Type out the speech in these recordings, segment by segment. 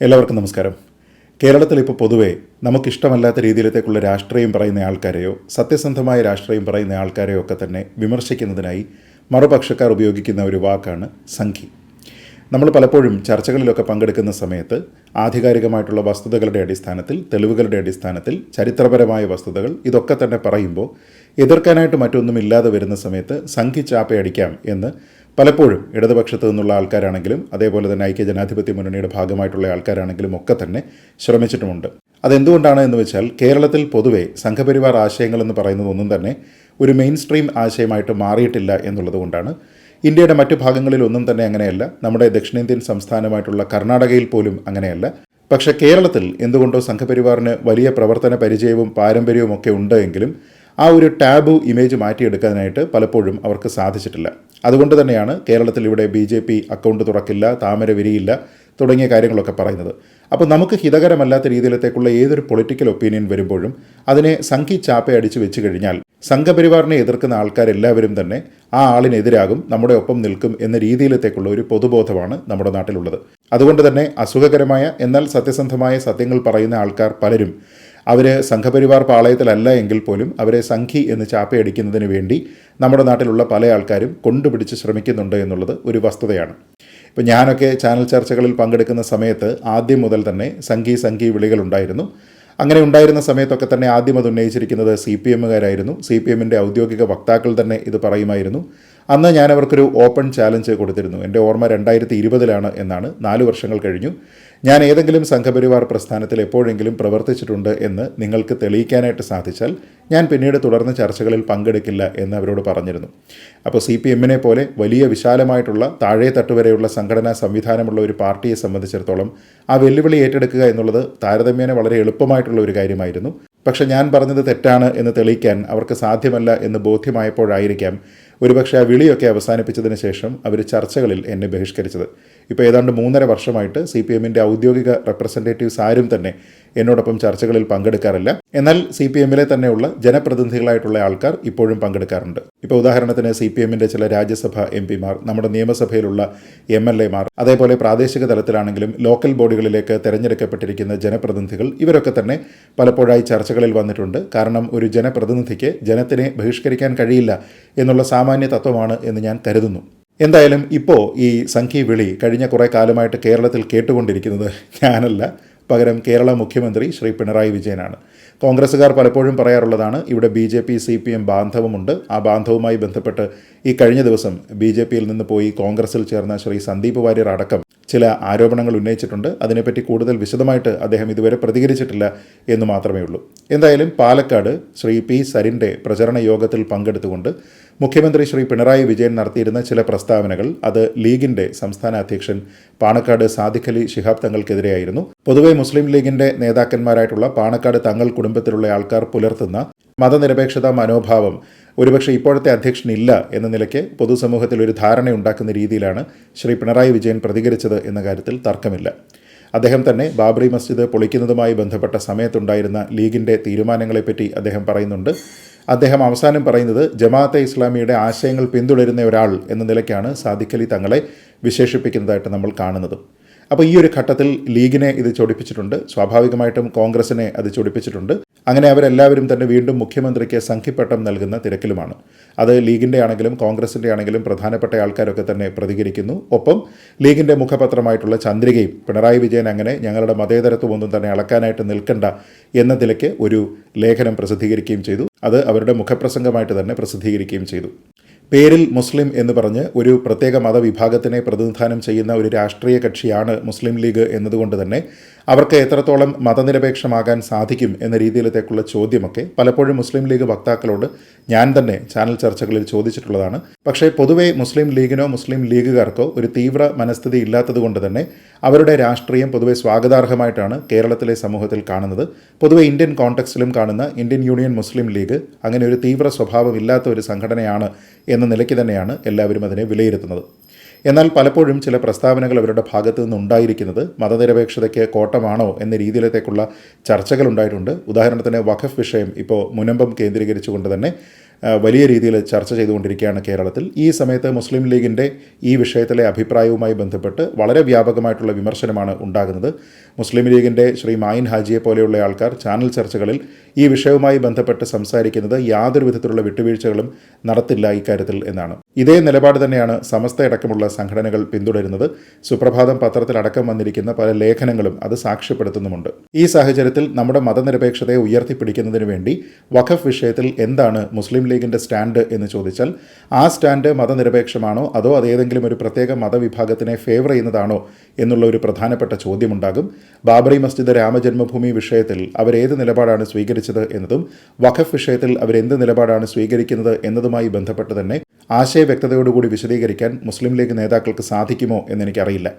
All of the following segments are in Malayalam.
എല്ലാവർക്കും നമസ്കാരം. കേരളത്തിൽ ഇപ്പോൾ പൊതുവേ നമുക്കിഷ്ടമല്ലാത്ത രീതിയിലത്തേക്കുള്ള രാഷ്ട്രീയം പറയുന്ന ആൾക്കാരെയോ സത്യസന്ധമായ രാഷ്ട്രീയം പറയുന്ന ആൾക്കാരെയോ ഒക്കെ തന്നെ വിമർശിക്കുന്നതിനായി മറുപക്ഷക്കാർ ഉപയോഗിക്കുന്ന ഒരു വാക്കാണ് സംഖി. നമ്മൾ പലപ്പോഴും ചർച്ചകളിലൊക്കെ പങ്കെടുക്കുന്ന സമയത്ത് ആധികാരികമായിട്ടുള്ള വസ്തുതകളുടെ അടിസ്ഥാനത്തിൽ തെളിവുകളുടെ അടിസ്ഥാനത്തിൽ ചരിത്രപരമായ വസ്തുതകൾ ഇതൊക്കെ തന്നെ പറയുമ്പോൾ എതിർക്കാനായിട്ട് മറ്റൊന്നും ഇല്ലാതെ വരുന്ന സമയത്ത് സംഖി ചാപ്പയടിക്കാം എന്ന് പലപ്പോഴും ഇടതുപക്ഷത്തു നിന്നുള്ള ആൾക്കാരാണെങ്കിലും അതേപോലെ തന്നെ ഐക്യ ജനാധിപത്യ മുന്നണിയുടെ ഭാഗമായിട്ടുള്ള ആൾക്കാരാണെങ്കിലും ഒക്കെ തന്നെ ശ്രമിച്ചിട്ടുമുണ്ട്. അതെന്തുകൊണ്ടാണ് എന്ന് വെച്ചാൽ കേരളത്തിൽ പൊതുവെ സംഘപരിവാർ ആശയങ്ങൾ എന്ന് പറയുന്നത് ഒന്നും തന്നെ ഒരു മെയിൻ സ്ട്രീം ആശയമായിട്ട് മാറിയിട്ടില്ല എന്നുള്ളതുകൊണ്ടാണ് ഇന്ത്യയുടെ മറ്റു ഭാഗങ്ങളിൽ ഒന്നും തന്നെ അങ്ങനെയല്ല. നമ്മുടെ ദക്ഷിണേന്ത്യൻ സംസ്ഥാനമായിട്ടുള്ള കർണാടകയിൽ പോലും അങ്ങനെയല്ല. പക്ഷേ കേരളത്തിൽ എന്തുകൊണ്ടോ സംഘപരിവാറിന് വലിയ പ്രവർത്തന പരിചയവും പാരമ്പര്യവും ഒക്കെ ഉണ്ട് എങ്കിലും ആ ഒരു ടാബു ഇമേജ് മാറ്റിയെടുക്കാനായിട്ട് പലപ്പോഴും അവർക്ക് സാധിച്ചിട്ടില്ല. അതുകൊണ്ട് തന്നെയാണ് കേരളത്തിൽ ഇവിടെ ബി ജെ പി അക്കൗണ്ട് തുറക്കില്ല താമര വിരിയില്ല തുടങ്ങിയ കാര്യങ്ങളൊക്കെ പറയുന്നത്. അപ്പോൾ നമുക്ക് ഹിതകരമല്ലാത്ത രീതിയിലത്തേക്കുള്ള ഏതൊരു പൊളിറ്റിക്കൽ ഒപ്പീനിയൻ വരുമ്പോഴും അതിനെ സംഘി ചാപ്പ അടിച്ച് വെച്ച് കഴിഞ്ഞാൽ സംഘപരിവാറിനെ എതിർക്കുന്ന ആൾക്കാരെല്ലാവരും തന്നെ ആ ആളിനെതിരാകും നമ്മുടെ ഒപ്പം നിൽക്കും എന്ന രീതിയിലത്തേക്കുള്ള ഒരു പൊതുബോധമാണ് നമ്മുടെ നാട്ടിലുള്ളത്. അതുകൊണ്ട് തന്നെ അസുഖകരമായ എന്നാൽ സത്യസന്ധമായ സത്യങ്ങൾ പറയുന്ന ആൾക്കാർ പലരും അവർ സംഘപരിവാർ പാളയത്തിലല്ല എങ്കിൽ പോലും അവരെ സംഘി എന്ന് ചാപ്പയടിക്കുന്നതിന് വേണ്ടി നമ്മുടെ നാട്ടിലുള്ള പല ആൾക്കാരും കൊണ്ടുപിടിച്ച് ശ്രമിക്കുന്നുണ്ട് എന്നുള്ളത് ഒരു വസ്തുതയാണ്. ഇപ്പോൾ ഞാനൊക്കെ ചാനൽ ചർച്ചകളിൽ പങ്കെടുക്കുന്ന സമയത്ത് ആദ്യം മുതൽ തന്നെ സംഘി സംഘി വിളികളുണ്ടായിരുന്നു അങ്ങനെ ഉണ്ടായിരുന്ന സമയത്തൊക്കെ തന്നെ ആദ്യം അത് ഉന്നയിച്ചിരിക്കുന്നത് സി പി എമ്മുകാരായിരുന്നു. സി പി എമ്മിന്റെ ഔദ്യോഗിക വക്താക്കൾ തന്നെ ഇത് പറയുമായിരുന്നു. അന്ന് ഞാൻ അവർക്കൊരു ഓപ്പൺ ചാലഞ്ച് കൊടുത്തിരുന്നു. എന്റെ ഓർമ്മ രണ്ടായിരത്തി ഇരുപതിലാണ് എന്നാണ് നാല് വർഷങ്ങൾ കഴിഞ്ഞു. ഞാൻ ഏതെങ്കിലും സംഘപരിവാർ പ്രസ്ഥാനത്തിൽ എപ്പോഴെങ്കിലും പ്രവർത്തിച്ചിട്ടുണ്ട് എന്ന് നിങ്ങൾക്ക് തെളിയിക്കാനായിട്ട് സാധിച്ചാൽ ഞാൻ പിന്നീട് തുടർന്ന് ചർച്ചകളിൽ പങ്കെടുക്കില്ല എന്ന് അവരോട് പറഞ്ഞിരുന്നു. അപ്പോൾ സി പി എമ്മിനെ പോലെ വലിയ വിശാലമായിട്ടുള്ള താഴെ തട്ടുവരെയുള്ള സംഘടനാ സംവിധാനമുള്ള ഒരു പാർട്ടിയെ സംബന്ധിച്ചിടത്തോളം ആ വെല്ലുവിളി ഏറ്റെടുക്കുക എന്നുള്ളത് താരതമ്യേന വളരെ എളുപ്പമായിട്ടുള്ള ഒരു കാര്യമായിരുന്നു. പക്ഷേ ഞാൻ പറഞ്ഞത് തെറ്റാണ് എന്ന് തെളിയിക്കാൻ അവർക്ക് സാധ്യമല്ല എന്ന് ബോധ്യമായപ്പോഴായിരിക്കാം ഒരുപക്ഷെ ആ വിളിയൊക്കെ അവസാനിപ്പിച്ചതിന് ശേഷം അവർ ചർച്ചകളിൽ എന്നെ ബഹിഷ്കരിച്ചത്. ഇപ്പോൾ ഏതാണ്ട് മൂന്നര വർഷമായിട്ട് സി പി ഔദ്യോഗിക റെപ്രസെന്റേറ്റീവ്സ് ആരും തന്നെ എന്നോടൊപ്പം ചർച്ചകളിൽ പങ്കെടുക്കാറില്ല. എന്നാൽ സി പി എമ്മിലെ തന്നെയുള്ള ജനപ്രതിനിധികളായിട്ടുള്ള ആൾക്കാർ ഇപ്പോഴും പങ്കെടുക്കാറുണ്ട്. ഇപ്പോൾ ഉദാഹരണത്തിന് സി പി എമ്മിന്റെ ചില രാജ്യസഭ എം പിമാർ നമ്മുടെ നിയമസഭയിലുള്ള എം എൽ എമാർ അതേപോലെ പ്രാദേശിക തലത്തിലാണെങ്കിലും ലോക്കൽ ബോഡികളിലേക്ക് തെരഞ്ഞെടുക്കപ്പെട്ടിരിക്കുന്ന ജനപ്രതിനിധികൾ ഇവരൊക്കെ തന്നെ പലപ്പോഴായി ചർച്ചകളിൽ വന്നിട്ടുണ്ട്. കാരണം ഒരു ജനപ്രതിനിധിക്ക് ജനത്തിനെ ബഹിഷ്കരിക്കാൻ കഴിയില്ല എന്നുള്ള സാമാന്യ തത്വമാണ് എന്ന് ഞാൻ കരുതുന്നു. എന്തായാലും ഇപ്പോൾ ഈ സംഖ്യ വിളി കഴിഞ്ഞ കുറേ കാലമായിട്ട് കേരളത്തിൽ കേട്ടുകൊണ്ടിരിക്കുന്നത് ഞാനല്ല. പകരം കേരള മുഖ്യമന്ത്രി ശ്രീ പിണറായി വിജയനാണ്. കോൺഗ്രസ്സുകാർ പലപ്പോഴും പറയാറുള്ളതാണ് ഇവിടെ B J P C P M ബാന്ധവമുണ്ട്. ആ ബാന്ധവുമായി ബന്ധപ്പെട്ട് ഈ കഴിഞ്ഞ ദിവസം ബി ജെ പിയിൽ നിന്ന് പോയി കോൺഗ്രസിൽ ചേർന്ന ശ്രീ സന്ദീപ് വാര്യർ അടക്കം ചില ആരോപണങ്ങൾ ഉന്നയിച്ചിട്ടുണ്ട്. അതിനെപ്പറ്റി കൂടുതൽ വിശദമായിട്ട് അദ്ദേഹം ഇതുവരെ പ്രതികരിച്ചിട്ടില്ല എന്ന് മാത്രമേ ഉള്ളൂ. എന്തായാലും പാലക്കാട് ശ്രീ പി സരിന്റെ പ്രചരണ യോഗത്തിൽ പങ്കെടുത്തുകൊണ്ട് മുഖ്യമന്ത്രി ശ്രീ പിണറായി വിജയൻ നടത്തിയിരുന്ന ചില പ്രസ്താവനകൾ അത് ലീഗിന്റെ സംസ്ഥാന അധ്യക്ഷൻ പാണക്കാട് സാദിഖലി ശിഹാബ് തങ്ങൾക്കെതിരെയായിരുന്നു. പൊതുവെ മുസ്ലിം ലീഗിന്റെ നേതാക്കന്മാരായിട്ടുള്ള പാണക്കാട് തങ്ങൾ കുടുംബത്തിലുള്ള ആൾക്കാർ പുലർത്തുന്ന മതനിരപേക്ഷത മനോഭാവം ഒരുപക്ഷെ ഇപ്പോഴത്തെ അധ്യക്ഷനില്ല എന്ന നിലയ്ക്ക് പൊതുസമൂഹത്തിൽ ഒരു ധാരണയുണ്ടാക്കുന്ന രീതിയിലാണ് ശ്രീ പിണറായി വിജയൻ പ്രതികരിച്ചത് എന്ന കാര്യത്തിൽ തർക്കമില്ല. അദ്ദേഹം തന്നെ ബാബറി മസ്ജിദ് പൊളിക്കുന്നതുമായി ബന്ധപ്പെട്ട സമയത്തുണ്ടായിരുന്ന ലീഗിന്റെ തീരുമാനങ്ങളെപ്പറ്റി അദ്ദേഹം പറയുന്നുണ്ട്. അദ്ദേഹം അവസാനം പറയുന്നത് ജമാഅത്തെ ഇസ്ലാമിയുടെ ആശയങ്ങൾ പിന്തുടരുന്ന ഒരാൾ എന്ന നിലയ്ക്കാണ് സാദിഖലി തങ്ങളെ വിശേഷിപ്പിക്കുന്നതായിട്ട് നമ്മൾ കാണുന്നത്. അപ്പോൾ ഈ ഒരു ഘട്ടത്തിൽ ലീഗിനെ ഇത് ചൊടിപ്പിച്ചിട്ടുണ്ട്. സ്വാഭാവികമായിട്ടും കോൺഗ്രസിനെ അത് ചൊടിപ്പിച്ചിട്ടുണ്ട്. അങ്ങനെ അവരെല്ലാവരും തന്നെ വീണ്ടും മുഖ്യമന്ത്രിക്ക് സംഖ്യപ്പട്ടം നൽകുന്ന തിരക്കിലുമാണ്. അത് ലീഗിന്റെ ആണെങ്കിലും കോൺഗ്രസിന്റെ ആണെങ്കിലും പ്രധാനപ്പെട്ട ആൾക്കാരൊക്കെ തന്നെ പ്രതികരിക്കുന്നു. ഒപ്പം ലീഗിന്റെ മുഖപത്രമായിട്ടുള്ള ചന്ദ്രികയും പിണറായി വിജയൻ അങ്ങനെ ഞങ്ങളുടെ മതേതരത്വമൊന്നും തന്നെ അളക്കാനായിട്ട് നിൽക്കണ്ട എന്ന നിലയ്ക്ക് ഒരു ലേഖനം പ്രസിദ്ധീകരിക്കുകയും ചെയ്തു. അത് അവരുടെ മുഖപ്രസംഗമായിട്ട് തന്നെ പ്രസിദ്ധീകരിക്കുകയും ചെയ്തു. പേരിൽ മുസ്ലിം എന്ന് പറഞ്ഞ് ഒരു പ്രത്യേക മതവിഭാഗത്തിനെ പ്രതിനിധാനം ചെയ്യുന്ന ഒരു രാഷ്ട്രീയ കക്ഷിയാണ് മുസ്ലിം ലീഗ് എന്നതുകൊണ്ട് തന്നെ അവർക്ക് എത്രത്തോളം മതനിരപേക്ഷമാകാൻ സാധിക്കും എന്ന രീതിയിലത്തേക്കുള്ള ചോദ്യമൊക്കെ പലപ്പോഴും മുസ്ലിം ലീഗ് വക്താക്കളോട് ഞാൻ തന്നെ ചാനൽ ചർച്ചകളിൽ ചോദിച്ചിട്ടുള്ളതാണ്. പക്ഷേ പൊതുവേ മുസ്ലിം ലീഗിനോ മുസ്ലിം ലീഗുകാർക്കോ ഒരു തീവ്ര മനസ്ഥിതി ഇല്ലാത്തതുകൊണ്ട് തന്നെ അവരുടെ രാഷ്ട്രീയം പൊതുവെ സ്വാഗതാർഹമായിട്ടാണ് കേരളത്തിലെ സമൂഹത്തിൽ കാണുന്നത്. പൊതുവെ ഇന്ത്യൻ കോണ്ടെക്സ്റ്റിലും കാണുന്ന ഇന്ത്യൻ യൂണിയൻ മുസ്ലിം ലീഗ് അങ്ങനെ ഒരു തീവ്ര സ്വഭാവമില്ലാത്ത ഒരു സംഘടനയാണ് എന്ന നിലയ്ക്ക് തന്നെയാണ് എല്ലാവരും അതിനെ വിലയിരുത്തുന്നത്. എന്നാൽ പലപ്പോഴും ചില പ്രസ്താവനകൾ അവരുടെ ഭാഗത്തു നിന്നുണ്ടായിരിക്കുന്നത് മതനിരപേക്ഷതയ്ക്ക് കോട്ടമാണോ എന്ന രീതിയിലത്തേക്കുള്ള ചർച്ചകൾ ഉണ്ടായിട്ടുണ്ട്. ഉദാഹരണത്തിന് വഖഫ് വിഷയം ഇപ്പോൾ മുനമ്പം കേന്ദ്രീകരിച്ചുകൊണ്ട് തന്നെ വലിയ രീതിയിൽ ചർച്ച ചെയ്തുകൊണ്ടിരിക്കുകയാണ് കേരളത്തിൽ. ഈ സമയത്ത് മുസ്ലിം ലീഗിന്റെ ഈ വിഷയത്തിലെ അഭിപ്രായവുമായി ബന്ധപ്പെട്ട് വളരെ വ്യാപകമായിട്ടുള്ള വിമർശനമാണ് ഉണ്ടാകുന്നത്. മുസ്ലിം ലീഗിന്റെ ശ്രീ മായിൻ ഹാജിയെ പോലെയുള്ള ആൾക്കാർ ചാനൽ ചർച്ചകളിൽ ഈ വിഷയവുമായി ബന്ധപ്പെട്ട് സംസാരിക്കുന്നത് യാതൊരു വിധത്തിലുള്ള വിട്ടുവീഴ്ചകളും നടത്തില്ല ഇക്കാര്യത്തിൽ എന്നാണ്. ഇതേ നിലപാട് തന്നെയാണ് സമസ്തയടക്കമുള്ള സംഘടനകൾ പിന്തുടരുന്നത്. സുപ്രഭാതം പത്രത്തിലടക്കം വന്നിരിക്കുന്ന പല ലേഖനങ്ങളും അത് സാക്ഷ്യപ്പെടുത്തുന്നുമുണ്ട്. ഈ സാഹചര്യത്തിൽ നമ്മുടെ മതനിരപേക്ഷതയെ ഉയർത്തിപ്പിടിക്കുന്നതിനു വേണ്ടി വഖഫ് വിഷയത്തിൽ എന്താണ് മുസ്ലിം ലീഗിന്റെ സ്റ്റാൻഡ് എന്ന് ചോദിച്ചാൽ ആ സ്റ്റാൻഡ് മതനിരപേക്ഷമാണോ അതോ അത് ഏതെങ്കിലും ഒരു പ്രത്യേക മതവിഭാഗത്തിനെ ഫേവർ ചെയ്യുന്നതാണോ എന്നുള്ള ഒരു പ്രധാനപ്പെട്ട ചോദ്യമുണ്ടാകും. ബാബറി മസ്ജിദ് രാമജന്മഭൂമി വിഷയത്തിൽ അവരേത് നിലപാടാണ് സ്വീകരിച്ചത് എന്നതും വഖഫ് വിഷയത്തിൽ അവരെന്ത് നിലപാടാണ് സ്വീകരിക്കുന്നത് എന്നതുമായി ബന്ധപ്പെട്ട് തന്നെ ആശയ വ്യക്തതയോടുകൂടി വിശദീകരിക്കാൻ മുസ്ലിം ലീഗ് നേതാക്കൾക്ക് സാധിക്കുമോ എന്നെനിക്കറിയില്ല.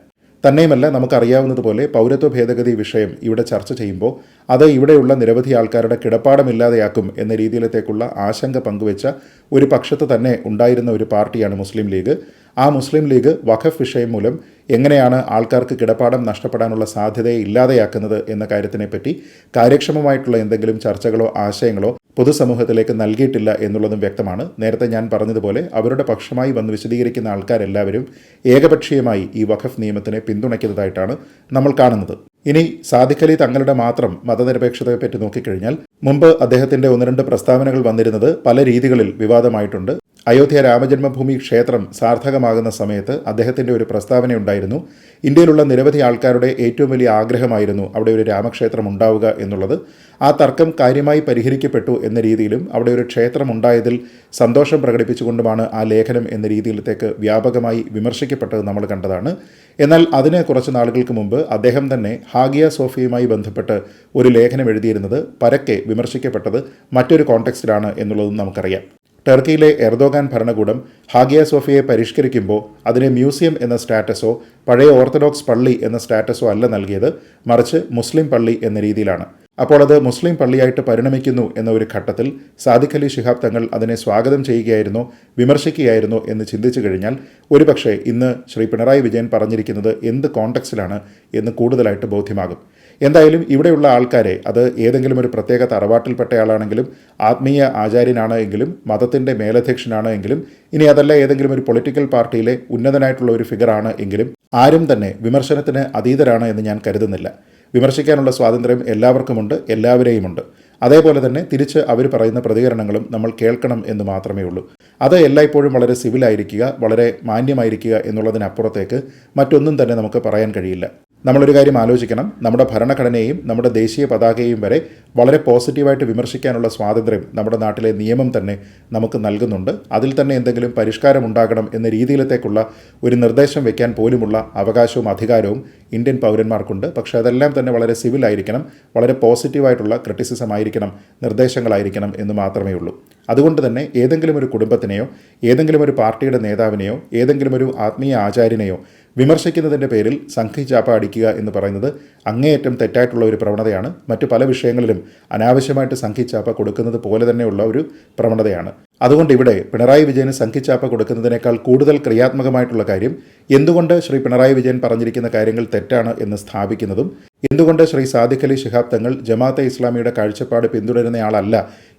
തന്നെയുമല്ല നമുക്കറിയാവുന്നതുപോലെ പൗരത്വ ഭേദഗതി വിഷയം ഇവിടെ ചർച്ച ചെയ്യുമ്പോൾ അത് ഇവിടെയുള്ള നിരവധി ആൾക്കാരുടെ കിടപ്പാടമില്ലാതെയാക്കും എന്ന രീതിയിലത്തേക്കുള്ള ആശങ്ക പങ്കുവെച്ച ഒരു പക്ഷത്ത് തന്നെ ഉണ്ടായിരുന്ന ഒരു പാർട്ടിയാണ് മുസ്ലിം ലീഗ്. ആ മുസ്ലിം ലീഗ് വഖഫ് വിഷയം മൂലം എങ്ങനെയാണ് ആൾക്കാർക്ക് കിടപ്പാടം നഷ്ടപ്പെടാനുള്ള സാധ്യതയെ ഇല്ലാതെയാക്കുന്നത് എന്ന കാര്യത്തിനെപ്പറ്റി കാര്യക്ഷമമായിട്ടുള്ള എന്തെങ്കിലും ചർച്ചകളോ ആശയങ്ങളോ പൊതുസമൂഹത്തിലേക്ക് നൽകിയിട്ടില്ല എന്നുള്ളതും വ്യക്തമാണ്. നേരത്തെ ഞാൻ പറഞ്ഞതുപോലെ അവരുടെ പക്ഷമായി വന്ന് വിശദീകരിക്കുന്ന ആൾക്കാരെല്ലാവരും ഏകപക്ഷീയമായി ഈ വഖഫ് നിയമത്തിനെ പിന്തുണയ്ക്കുന്നതായിട്ടാണ് നമ്മൾ കാണുന്നത്. ഇനി സാദിഖലി തങ്ങളുടെ മാത്രം മതനിരപേക്ഷതയെപ്പറ്റി നോക്കിക്കഴിഞ്ഞാൽ മുമ്പ് അദ്ദേഹത്തിന്റെ ഒന്ന് രണ്ട് പ്രസ്താവനകൾ വന്നിരുന്നത് പല രീതികളിൽ വിവാദമായിട്ടുണ്ട്. അയോധ്യ രാമജന്മഭൂമി ക്ഷേത്രം സാർത്ഥകമാകുന്ന സമയത്ത് അദ്ദേഹത്തിന്റെ ഒരു പ്രസ്താവനയുണ്ടായിരുന്നു ഇന്ത്യയിലുള്ള നിരവധി ആൾക്കാരുടെ ഏറ്റവും വലിയ ആഗ്രഹമായിരുന്നു അവിടെ ഒരു രാമക്ഷേത്രം ഉണ്ടാവുക എന്നുള്ളത്. ആ തർക്കം കാര്യമായി പരിഹരിക്കപ്പെട്ടു എന്ന രീതിയിലും അവിടെ ഒരു ക്ഷേത്രം ഉണ്ടായതിൽ സന്തോഷം പ്രകടിപ്പിച്ചുകൊണ്ടുമാണ് ആ ലേഖനം എന്ന രീതിയിലത്തേക്ക് വ്യാപകമായി വിമർശിക്കപ്പെട്ടത് നമ്മൾ കണ്ടതാണ്. എന്നാൽ അതിന് കുറച്ച് നാളുകൾക്ക് മുമ്പ് അദ്ദേഹം തന്നെ ഹാഗിയ സോഫിയുമായി ബന്ധപ്പെട്ട് ഒരു ലേഖനം എഴുതിയിരുന്നത് പരക്കെ വിമർശിക്കപ്പെട്ടത് മറ്റൊരു കോണ്ടെക്സ്റ്റിലാണ് എന്നുള്ളതും നമുക്കറിയാം. ടർക്കിയിലെ എർദോഗാൻ ഭരണകൂടം ഹാഗിയ സോഫിയെ പരിഷ്കരിക്കുമ്പോൾ അതിനെ മ്യൂസിയം എന്ന സ്റ്റാറ്റസോ പഴയ ഓർത്തഡോക്സ് പള്ളി എന്ന സ്റ്റാറ്റസോ അല്ല നൽകിയത് മറിച്ച് മുസ്ലിം പള്ളി എന്ന രീതിയിലാണ്. അപ്പോൾ അത് മുസ്ലിം പള്ളിയായിട്ട് പരിണമിക്കുന്നു എന്ന ഒരു ഘട്ടത്തിൽ സാദിഖ് അലി ശിഹാബ് തങ്ങൾ അതിനെ സ്വാഗതം ചെയ്യുകയായിരുന്നോ വിമർശിക്കുകയായിരുന്നോ എന്ന് ചിന്തിച്ചു കഴിഞ്ഞാൽ ഒരുപക്ഷെ ഇന്ന് ശ്രീ പിണറായി വിജയൻ പറഞ്ഞിരിക്കുന്നത് എന്ത് കോണ്ടക്സ്റ്റിലാണ് എന്ന് കൂടുതലായിട്ട് ബോധ്യമാകും. എന്തായാലും ഇവിടെയുള്ള ആൾക്കാരെ അത് ഏതെങ്കിലും ഒരു പ്രത്യേക തറവാട്ടിൽപ്പെട്ടയാളാണെങ്കിലും ആത്മീയ ആചാര്യനാണ് എങ്കിലും മതത്തിന്റെ മേലധ്യക്ഷനാണ് എങ്കിലും ഇനി അതല്ല ഏതെങ്കിലും ഒരു പൊളിറ്റിക്കൽ പാർട്ടിയിലെ ഉന്നതനായിട്ടുള്ള ഒരു ഫിഗറാണ് എങ്കിലും ആരും തന്നെ വിമർശനത്തിന് അതീതരാണ് എന്ന് ഞാൻ കരുതുന്നില്ല. വിമർശിക്കാനുള്ള സ്വാതന്ത്ര്യം എല്ലാവർക്കുമുണ്ട് എല്ലാവരെയുമുണ്ട്. അതേപോലെ തന്നെ തിരിച്ച് അവർ പറയുന്ന പ്രതികരണങ്ങളും നമ്മൾ കേൾക്കണം എന്ന് മാത്രമേ ഉള്ളൂ. അത് എല്ലായ്പ്പോഴും വളരെ സിവിലായിരിക്കുക വളരെ മാന്യമായിരിക്കുക എന്നുള്ളതിനപ്പുറത്തേക്ക് മറ്റൊന്നും തന്നെ നമുക്ക് പറയാൻ കഴിയില്ല. നമ്മളൊരു കാര്യം ആലോചിക്കണം. നമ്മുടെ ഭരണഘടനയെയും നമ്മുടെ ദേശീയ പതാകയെയും വരെ വളരെ പോസിറ്റീവായിട്ട് വിമർശിക്കാനുള്ള സ്വാതന്ത്ര്യം നമ്മുടെ നാട്ടിലെ നിയമം തന്നെ നമുക്ക് നൽകുന്നുണ്ട്. അതിൽ തന്നെ എന്തെങ്കിലും പരിഷ്കാരം ഉണ്ടാകണം എന്ന രീതിയിലത്തേക്കുള്ള ഒരു നിർദ്ദേശം വയ്ക്കാൻ പോലുമുള്ള അവകാശവും അധികാരവും ഇന്ത്യൻ പൗരന്മാർക്കുണ്ട്. പക്ഷേ അതെല്ലാം തന്നെ വളരെ സിവിൽ ആയിരിക്കണം വളരെ പോസിറ്റീവായിട്ടുള്ള ക്രിറ്റിസിസം ആയിരിക്കണം നിർദ്ദേശങ്ങളായിരിക്കണം എന്ന് മാത്രമേ ഉള്ളൂ. അതുകൊണ്ട് തന്നെ ഏതെങ്കിലും ഒരു കുടുംബത്തിനെയോ ഏതെങ്കിലും ഒരു പാർട്ടിയുടെ നേതാവിനെയോ ഏതെങ്കിലും ഒരു ആത്മീയ ആചാര്യനെയോ വിമർശിക്കുന്നതിന്റെ പേരിൽ സംഘിച്ചാപ്പ അടിക്കുക എന്ന് പറയുന്നത് അങ്ങേയറ്റം തെറ്റായിട്ടുള്ള ഒരു പ്രവണതയാണ്. മറ്റു പല വിഷയങ്ങളിലും അനാവശ്യമായിട്ട് സംഘിച്ചാപ്പ കൊടുക്കുന്നത് പോലെ തന്നെയുള്ള ഒരു പ്രവണതയാണ്. അതുകൊണ്ട് ഇവിടെ പിണറായി വിജയന് സംഘിച്ചാപ്പ കൊടുക്കുന്നതിനേക്കാൾ കൂടുതൽ ക്രിയാത്മകമായിട്ടുള്ള കാര്യം എന്തുകൊണ്ട് ശ്രീ പിണറായി വിജയൻ പറഞ്ഞിരിക്കുന്ന കാര്യങ്ങൾ തെറ്റാണ് എന്ന് സ്ഥാപിക്കുന്നതും എന്തുകൊണ്ട് ശ്രീ സാദിഖ് അലി ശിഹാബ് തങ്ങൾ ജമാഅത്തെ ഇസ്ലാമിയുടെ കാഴ്ചപ്പാട് പിന്തുടരുന്നയാളല്ല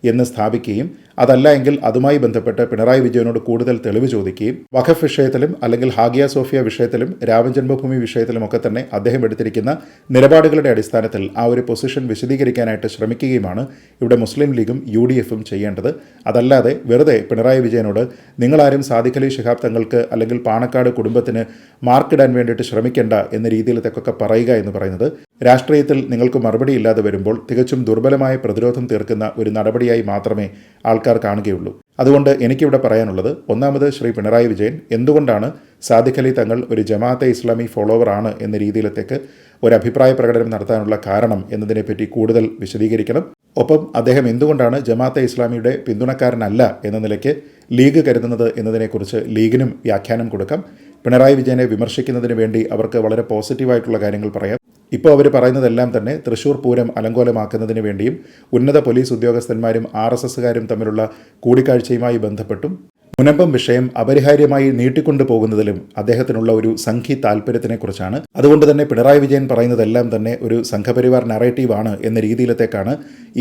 എന്ന് സ്ഥാപിക്കുകയും അതല്ല എങ്കിൽ അതുമായി ബന്ധപ്പെട്ട് പിണറായി വിജയനോട് കൂടുതൽ തെളിവ് ചോദിക്കുകയും വഖഫ് വിഷയത്തിലും അല്ലെങ്കിൽ ഹാഗിയ സോഫിയ വിഷയത്തിലും രാമൻ ജന്മഭൂമി വിഷയത്തിലുമൊക്കെ തന്നെ അദ്ദേഹം എടുത്തിരിക്കുന്ന നിലപാടുകളുടെ അടിസ്ഥാനത്തിൽ ആ ഒരു പൊസിഷൻ വിശദീകരിക്കാനായിട്ട് ശ്രമിക്കുകയുമാണ് ഇവിടെ മുസ്ലിം ലീഗും യു ഡി എഫും ചെയ്യേണ്ടത്. അതല്ലാതെ വെറുതെ പിണറായി വിജയനോട് നിങ്ങളാരും സാദിഖലി ശിഹാബ് തങ്ങൾക്ക് അല്ലെങ്കിൽ പാണക്കാട് കുടുംബത്തിന് മാർക്കിടാൻ വേണ്ടിയിട്ട് ശ്രമിക്കേണ്ട എന്ന രീതിയിലത്തേക്കൊക്കെ പറയുക എന്ന് പറയുന്നത് രാഷ്ട്രീയത്തിൽ നിങ്ങൾക്ക് മറുപടി ഇല്ലാതെ വരുമ്പോൾ തികച്ചും ദുർബലമായ പ്രതിരോധം തീർക്കുന്ന ഒരു നടപടിയായി മാത്രമേ ആൾക്കാർ കാണുകയുള്ളൂ. അതുകൊണ്ട് എനിക്കിവിടെ പറയാനുള്ളത് ഒന്നാമത് ശ്രീ പിണറായി വിജയൻ എന്തുകൊണ്ടാണ് സാദിഖ് അലി തങ്ങൾ ഒരു ജമാഅത്തെ ഇസ്ലാമി ഫോളോവർ ആണ് എന്ന രീതിയിലത്തേക്ക് ഒരു അഭിപ്രായ പ്രകടനം നടത്താനുള്ള കാരണം എന്നതിനെപ്പറ്റി കൂടുതൽ വിശദീകരിക്കണം. ഒപ്പം അദ്ദേഹം എന്തുകൊണ്ടാണ് ജമാഅത്തെ ഇസ്ലാമിയുടെ പിന്തുണക്കാരനല്ല എന്ന നിലയ്ക്ക് ലീഗ് കരുതുന്നത് എന്നതിനെക്കുറിച്ച് ലീഗിനും വ്യാഖ്യാനം കൊടുക്കാം. പിണറായി വിജയനെ വിമർശിക്കുന്നതിന് വേണ്ടി അവർക്ക് വളരെ പോസിറ്റീവായിട്ടുള്ള കാര്യങ്ങൾ പറയാം. ഇപ്പോൾ അവർ പറയുന്നതെല്ലാം തന്നെ തൃശൂർ പൂരം അലങ്കോലമാക്കുന്നതിന് വേണ്ടിയും ഉന്നത പോലീസ് ഉദ്യോഗസ്ഥന്മാരും ആർ എസ് തമ്മിലുള്ള കൂടിക്കാഴ്ചയുമായി ബന്ധപ്പെട്ടും മുനമ്പം വിഷയം അപരിഹാര്യമായി നീട്ടിക്കൊണ്ടു പോകുന്നതിലും അദ്ദേഹത്തിനുള്ള ഒരു സംഘി താല്പര്യത്തിനെക്കുറിച്ചാണ് അതുകൊണ്ട് തന്നെ പിണറായി വിജയൻ പറയുന്നതെല്ലാം തന്നെ ഒരു സംഘപരിവാർ നറേറ്റീവാണ് എന്ന രീതിയിലത്തേക്കാണ്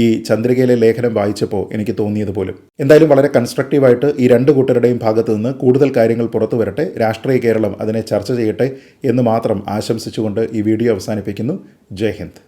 ഈ ചന്ദ്രികയിലെ ലേഖനം വായിച്ചപ്പോൾ എനിക്ക് തോന്നിയത് പോലും. എന്തായാലും വളരെ കൺസ്ട്രക്റ്റീവായിട്ട് ഈ രണ്ട് കൂട്ടരുടെയും ഭാഗത്തു നിന്ന് കൂടുതൽ കാര്യങ്ങൾ പുറത്തു വരട്ടെ രാഷ്ട്രീയ കേരളം അതിനെ ചർച്ച ചെയ്യട്ടെ എന്ന് മാത്രം ആശംസിച്ചുകൊണ്ട് ഈ വീഡിയോ അവസാനിപ്പിക്കുന്നു. ജയ് ഹിന്ദ്.